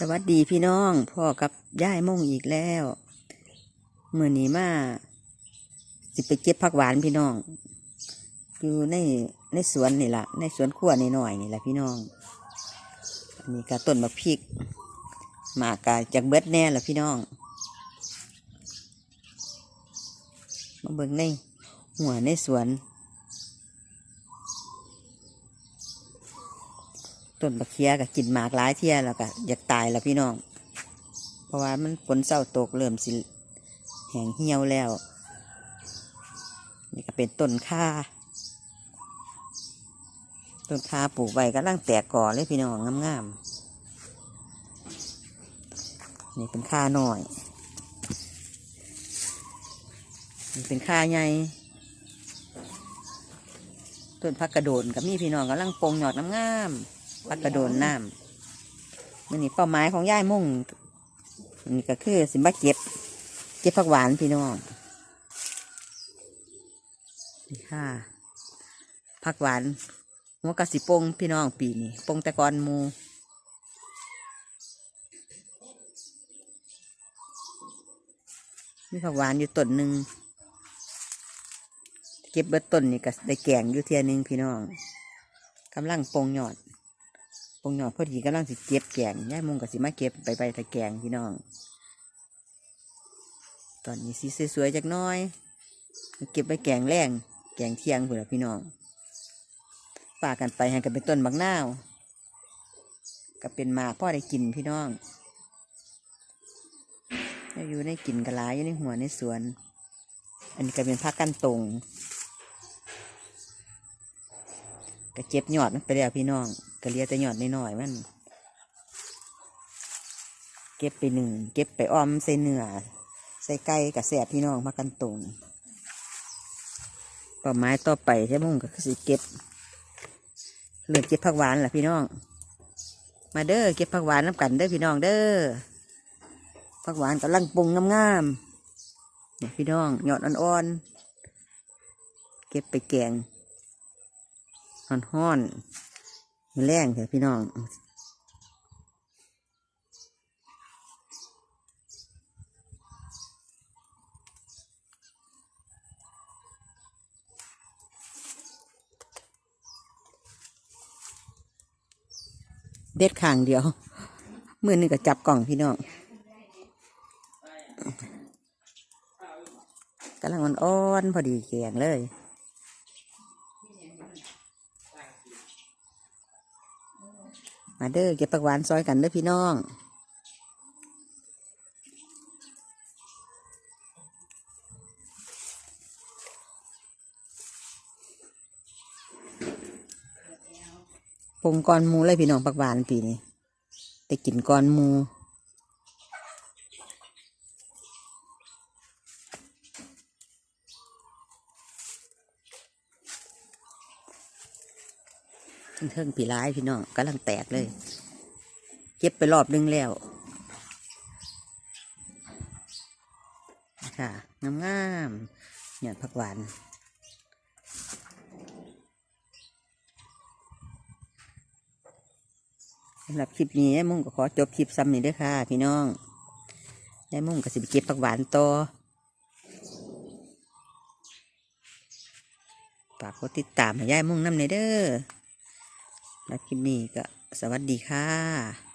สวัสดีพี่น้องพ่อกับย่ายม่งอีกแล้วเมื่อนี้มาสิไปเก็บผักหวานพี่น้อง อยู่ในในสวนนี่แหละในสวนขั้วนี่หน่อยนี่แหละพี่น้องอันนี้ก็ต้นมะพริกหมากกาจากเบิดแน่ละพี่น้องมาเบิ่งในหัวในสวน ต้นบักเคียก็กินหมากหลายเที่ยแล้วก็อยากตายแล้วพี่น้อง เพราะว่ามันฝนเศร้าตกเริ่มสิแห้งเหี่ยวแล้ว นี่ก็เป็นต้นข่าต้นข่าปลูกไว้ก็ร่างแตกก่อเลยพี่น้องงามๆนี่เป็นข่าหน่อยนี่เป็นข่าใหญ่ต้นพักกระโดนกับมีพี่น้องกำลังปงหยอดน้ำงาม ๆพักกระโดนน้ำมันนี่เป้าหมายของย่ายมุ่งนี่ก็คือสิมาเก็บ เก็บผักหวานพี่น้องนี่ค่ะผักหวานหัวกะสิปงพี่น้องปีนี้ปงต่ก่อนมูมีผักหวานอยู่ต้นหนึ่งเก็บเบิดต้นนี่ก็ได้แกงอยู่เทียหนึงพี่น้องกำลังปงยอด งหยอดพอดีกำลังสิเก็บแกงย่ายมุงกับสิมาเก็บไปไปตะแกงพี่น้อง ตอนนี้สีสวยๆจักน้อย เก็บไปแกงแรงแกงเที่ยงเผื่อพี่น้องป่ากันไปให้กันเป็นต้นบักนาวก็เป็นหมากพ่อได้กินพี่น้องอยู่ในกินกระลายอยู่ในหัวในสวน อันนี้ก็เป็นพักกันตรงก็เจ็บยอดมันไปแล้วพี่น้อง ก็เลียแต่ยอดน้อยๆมัน เก็บไปหนึ่ง เก็บไปอ้อมใส่เนื้อใส่ไก่กับแสบพี่น้องมากันตรงป้าหมายต่อไปใช่มั้งก็คือสิเก็บเลือกเก็บผักหวานแหละพี่น้อง มาเด้อเก็บผักหวานน้ำกันเด้อพี่น้องเด้อผักหวานกำลังปรุงงามๆเนี่ยพี่น้องหยอดอ่อนๆเก็บไปแกงฮ้อนฮ้อนๆ มีแรงเถอะพี่น้องเด็ดข้างเดียวมือนึงก็จับกล่องพี่น้องกำลังอ่อนๆพอดีแกงเลย มาเด้อเก็บผักหวานซอยกันเด้อพี่น้องปงก้อนมูเลยพี่น้องผักหวานปีนี้แต่กินก้อน หมูเทิงผีร้ายพี่น้องกำลังแตกเลย เก็บไปรอบนึงแล้วค่ะงามๆเนี่ยผักหวานสำหรับคลิปนี้ยายมุ่งก็ขอจบคลิปซ้ำนี้ด้วยค่ะ พี่น้องยายมุ่งก็สิไปเก็บผักหวานต่อฝากกดติดตามให้ยายมุ่งน้ำในอยเด้อ รับคลิปนี้ก็สวัสดีค่ะ